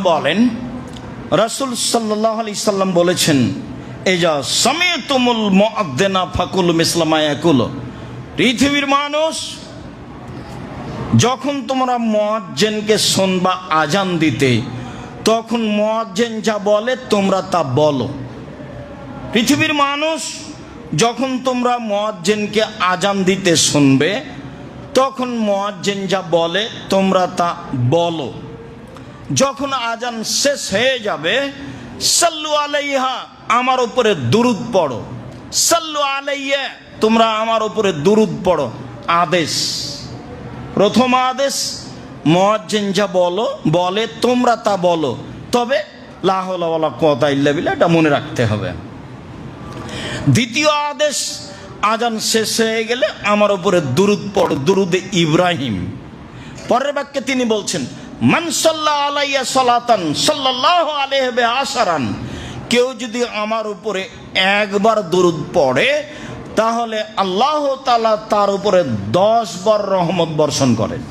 বলেন, রাসূল সাল্লাম বলেছেন ফাকুল পৃথিবীর মানুষ, যখন তোমরা মুয়াজ্জিনকে শুনবা আজান দিতে, তখন মুয়াজ্জিন যা বলে তোমরা তা বলো। পৃথিবীর মানুষ যখন তোমরা মুয়াজ্জিনকে আজান দিতে শুনবে তখন মুয়াজ্জিন যা বলে, তোমরা তা বলো। যখন আজান শেষ হয়ে যাবে, সাল্লু আলাইহা, আমার উপরে দুরুদ পড়ো। সাল্লু আলাইয়া, তোমরা আমার উপরে দুরুদ পড়ো। আদেশ। প্রথম আদেশ, মুয়াজ্জিন যা বলো, বলে, তোমরা তা বলো। তবে লাহলা কথা ইল্লা বিল্লাহ, এটা মনে রাখতে হবে। দ্বিতীয় আদেশ আজান শেষ হয়ে গেলে আমার উপরে দুরুদ পড়, দুরুদে ইব্রাহিম। পরের বাক্যে তিনি বলছেন মানসাল্লাহ আলাইয়া সলাতান সাল্লাহ আলেহবে আসারান কেউ যদি আমার উপরে একবার দুরুদ পড়ে, তাহলে আল্লাহ তালা তার উপরে দশ বার রহমত বর্ষণ করেন।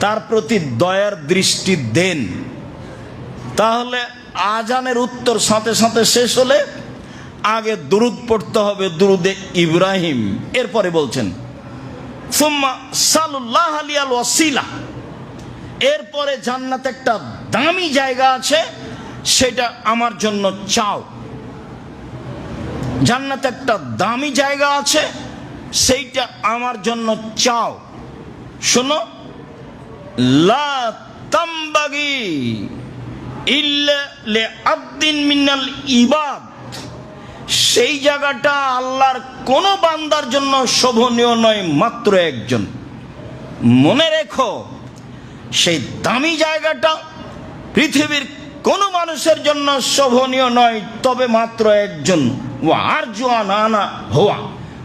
তার প্রতি দয়ার দৃষ্টি দেন। তাহলে আজানের উত্তর সাথে সাথে শেষ হলে আগে দুরুদ পড়তে হবে দুরুদে ইব্রাহিম। এরপরে বলছেন সালুল্লাহ এরপরে জান্নাতে একটা দামি জায়গা আছে, সেটা আমার জন্য চাও। জান্নাতে একটা দামি জায়গা আছে, সেইটা আমার জন্য চাও। শোনো, লা তামবাগি ইল্লা লে আব্দিন মিনাল ইবাদ। সেই জায়গাটা আল্লাহর কোনো বান্দার জন্য শোভনীয় নয়, মাত্র একজন। মনে রেখো, সেই দামি জায়গাটা পৃথিবীর কোনো মানুষের জন্য শোভনীয় নয়, তবে মাত্র একজন। ও আর জোয়া না না হওয়া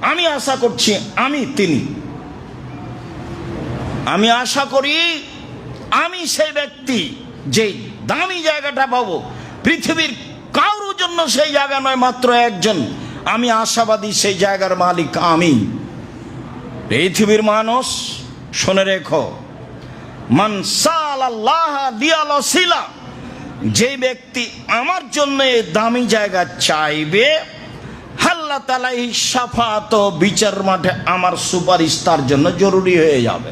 আমি আশা করছি আমি তিনি। আমি আশা করি আমি সেই ব্যক্তি যে দামি জায়গাটা পাবো, পৃথিবীর জন্য সেই জায়গা নয়, মাত্র একজন। আমি আশাবাদী সেই জায়গার মালিক, আমি। পৃথিবীর মানুষ, শুনে রেখো। মান সাল আল্লাহ দিয়ালসিলা যে ব্যক্তি আমার জন্য দামি জায়গা চাইবে, হাল্লা তালাই সাফাত বিচার মাঠে আমার সুপারিশ তার জন্য জরুরি হয়ে যাবে।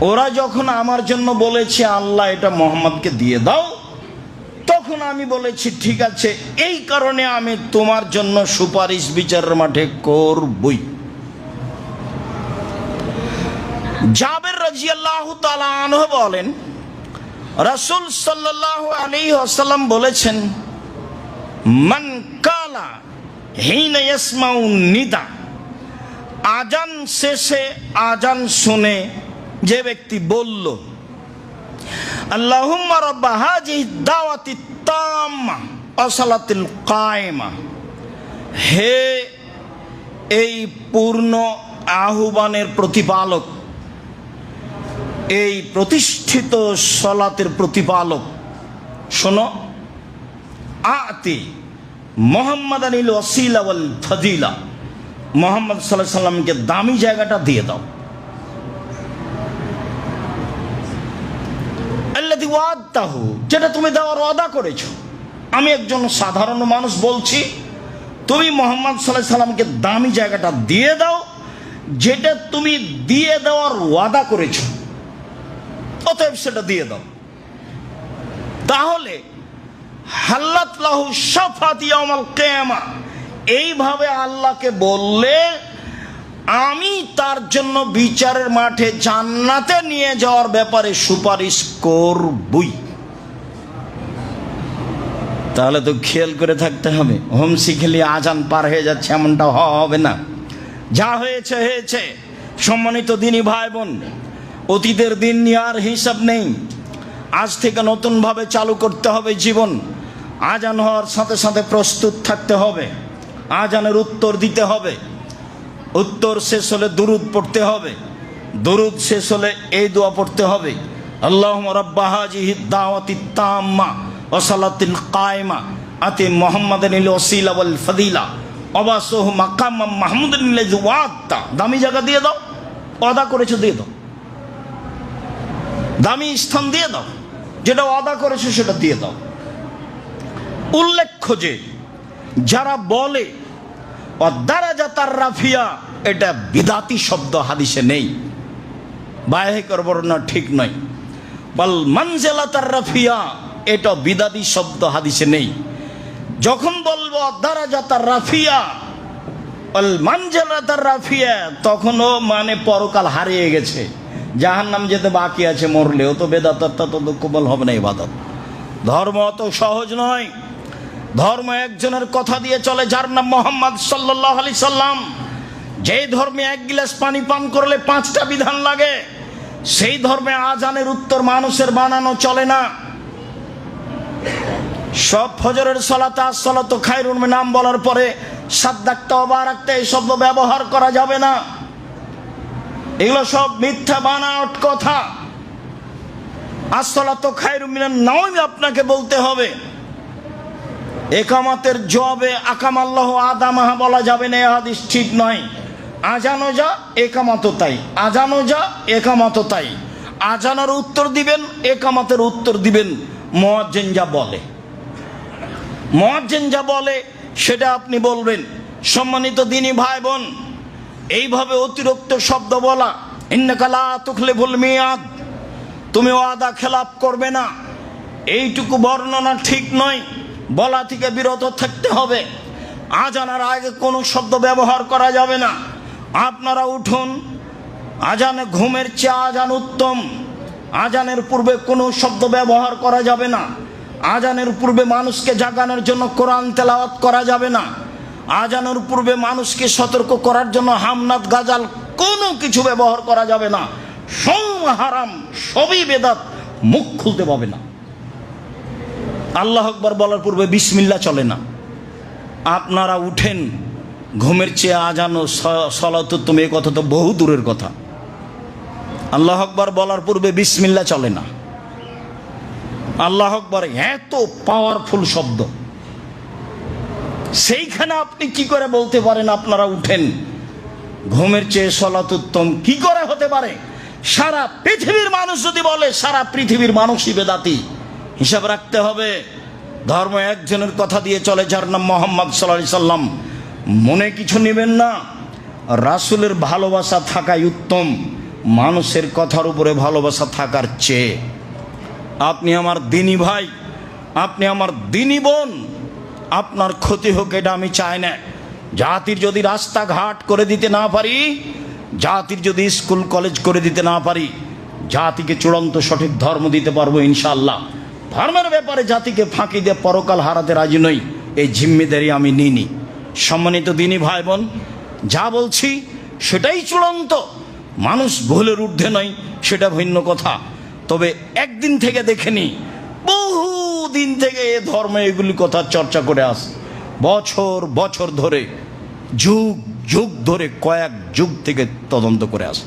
ওরা যখন আমার জন্য বলেছে, আল্লাহ এটা মোহাম্মদকে দিয়ে দাও তখন আমি বলেছি, ঠিক আছে, এই কারণে আমি তোমার জন্য সুপারিশ বিচারের মাঠে করবই। জাবের রাজিয়াল্লাহ তাআলা আনহু বলেন, রাসূল সাল্লাল্লাহু আলাইহি ওয়াসাল্লাম বলেছেন, মান কালা হিনা নিদা, আজান শেষে আজান শুনে যে ব্যক্তি বলল, আল্লাহুম্মা রাব্বা হাজিহি দাওয়াতি তাম্মা কায়েমা। হে এই পূর্ণ আহ্বানের প্রতিপালক, এই প্রতিষ্ঠিত সলাতের প্রতিপালক, শোনো, আতি মোহাম্মদ আনিল ওসিলা ওয়াল ফজিলা। মোহাম্মদ সাল্লাহ সাল্লামকে দামি জায়গাটা দিয়ে দাও। আল্লাদি যেটা তুমি দেওয়ার ওয়াদা করেছ। আমি একজন সাধারণ মানুষ বলছি, তুমি মোহাম্মদ সাল্লাহ সাল্লামকে দামি জায়গাটা দিয়ে দাও, যেটা তুমি দিয়ে দেওয়ার ওয়াদা করেছ। অতএব সেটা দিয়ে দাও। তাহলে, হাল্লাত লাহু সাফাত কিয়ামা, এইভাবে আল্লাহকে বললে আমি তার জন্য বিচারের মাঠে জান্নাতে নিয়ে যাওয়ার ব্যাপারে সুপারিশ করবই। তাহলে তো খেয়াল করে থাকতে হবে। হোম শিখলি আজান পার হয়ে যাচ্ছে, এমনটা হওয়া হবে না। যা হয়েছে হয়েছে। সম্মানিত দিনী ভাই বোন অতীতের দিন নিয়ে আর হিসাব নেই। আজ থেকে নতুনভাবে চালু করতে হবে জীবন। আজান হওয়ার সাথে সাথে প্রস্তুত থাকতে হবে। আজানের উত্তর দিতে হবে। উত্তর শেষ হলে দুরুদ পড়তে হবে। দুরুদ শেষ হলে এই দোয়া পড়তে হবে। আল্লাহ রব্বাহাজিহি দাওয়াতি তাম্মা ওসালাতিল কায়মা। আতি মোহাম্মদ নিল ওসিলা ওয়াল ফদিলা। অবাসহ মাকাম মাহমুদ নিলে ওয়াত্তা দামি জায়গা দিয়ে দাও অদা করেছ দিয়ে দাও। দামি স্থান দিয়ে দাও, যেটা অদা করেছ সেটা দিয়ে দাও। উল্লেখ্য যে, যারা বলে অদ্দারাজা তার রাফিয়া এটা বিদাতি শব্দ, হাদিসে নেই। বাহিকর বর্ণনা ঠিক নয়। বল মঞ্জেলা তার রাফিয়া এটা বিদাতি শব্দ, হাদিসে নেই। যখন বলব অদ্দারাজা তার রাফিয়া অল মঞ্জেলা তার রাফিয়া তখন ও মানে পরকাল হারিয়ে গেছে। জাহান নাম যেতে বাকি আছে, মরলেও তো বেদাতটা তো কবল হবে না ইবাদত ধর্ম অত সহজ নয়। ধর্ম একজনের কথা দিয়ে চলে, যার নাম মোহাম্মদ সাল্লাহ আলি সাল্লাম। যেই ধর্মে এক গিলাস পানি পান করলে পাঁচটা বিধান লাগে, সেই ধর্মে আজানের উত্তর মানুষের বানানো চলে না। সব ফজরের সলাতে আসলাত খাইরুন নাম বলার পরে সাদ্দাক্তা অবা রাখতে এই শব্দ ব্যবহার করা যাবে না। এগুলো সব মিথ্যা বানাওট কথা। আসলাত খাইরুন নাও আপনাকে বলতে হবে। একামাতের জবে আকাম আল্লাহ আদামাহা বলা যাবে না, এ হাদিস ঠিক নয়। আজানো যা একামাত তাই। আজানো যা একামাত তাই। আজানোর উত্তর দিবেন, একামাতের উত্তর দিবেন, মোয়াজ্জেন যা বলে। মোয়াজ্জেন যা বলে, সেটা আপনি বলবেন। সম্মানিত দিনী ভাই বোন এইভাবে অতিরিক্ত শব্দ বলা ইন্নাকালা তুখলে ভুল মিয়াদ, তুমি ওয়াদা খেলাপ করবে না। এইটুকু বর্ণনা ঠিক নয়। বলা থেকে বিরত থাকতে হবে। আজানার আগে কোনো শব্দ ব্যবহার করা যাবে না। আপনারা উঠুন। আজানে ঘুমের চেয়ে আজান উত্তম। আজানের পূর্বে কোনো শব্দ ব্যবহার করা যাবে না। আজানের পূর্বে মানুষকে জাগানোর জন্য কোরআন তেলাওয়াত করা যাবে না। আজানের পূর্বে মানুষকে সতর্ক করার জন্য হামনাত, গাজাল কোনো কিছু ব্যবহার করা যাবে না। সব হারাম, সবই বেদাত, মুখ খুলতে পাবে না। আল্লাহ আকবর বলার পূর্বে বিসমিল্লা চলে না। আপনারা উঠেন, ঘুমের চেয়ে আজানো সলাত তুমি এ কথা তো বহু দূরের কথা। আল্লাহ আকবর বলার পূর্বে বিসমিল্লা চলে না। আল্লাহ আকবর এত পাওয়ারফুল শব্দ। সেইখানে আপনি কি করে বলতে পারেন আপনারা উঠেন, ঘুমের চেয়ে সলাত উত্তম, কি করে হতে পারে? সারা পৃথিবীর মানুষ যদি বলে, সারা পৃথিবীর মানুষই বেদাতি। হিসাব রাখতে হবে। ধর্ম একজনের কথা দিয়ে চলে যার নাম মোহাম্মদ সাল্লা সাল্লাম। মনে কিছু নেবেন না? রাসুলের ভালোবাসা থাকাই উত্তম। মানুষের কথার উপরে ভালোবাসা থাকার চেয়ে। আপনি আমার দিনী ভাই, আপনি আমার দিনী বোন, আপনার ক্ষতি হোক এটা আমি চাই না। জাতির যদি রাস্তাঘাট করে দিতে না পারি, জাতির যদি স্কুল কলেজ করে দিতে না পারি, জাতিকে চূড়ান্ত সঠিক ধর্ম দিতে পারব ইনশাল্লাহ ধর্মের ব্যাপারে জাতিকে ফাঁকি দিয়ে পরকাল হারাতে রাজি নই। এই জিম্মেদারি আমি নিইনি। সম্মানিত দিনী ভাই বোন যা বলছি সেটাই চূড়ান্ত। মানুষ ভুলের ঊর্ধ্বে নয়, সেটা ভিন্ন কথা। তবে একদিন থেকে দেখেনি বহু দিন থেকে এ ধর্মে এগুলি কথা চর্চা করে আস। বছর বছর ধরে, যুগ যুগ ধরে কয়েক যুগ থেকে তদন্ত করে আস।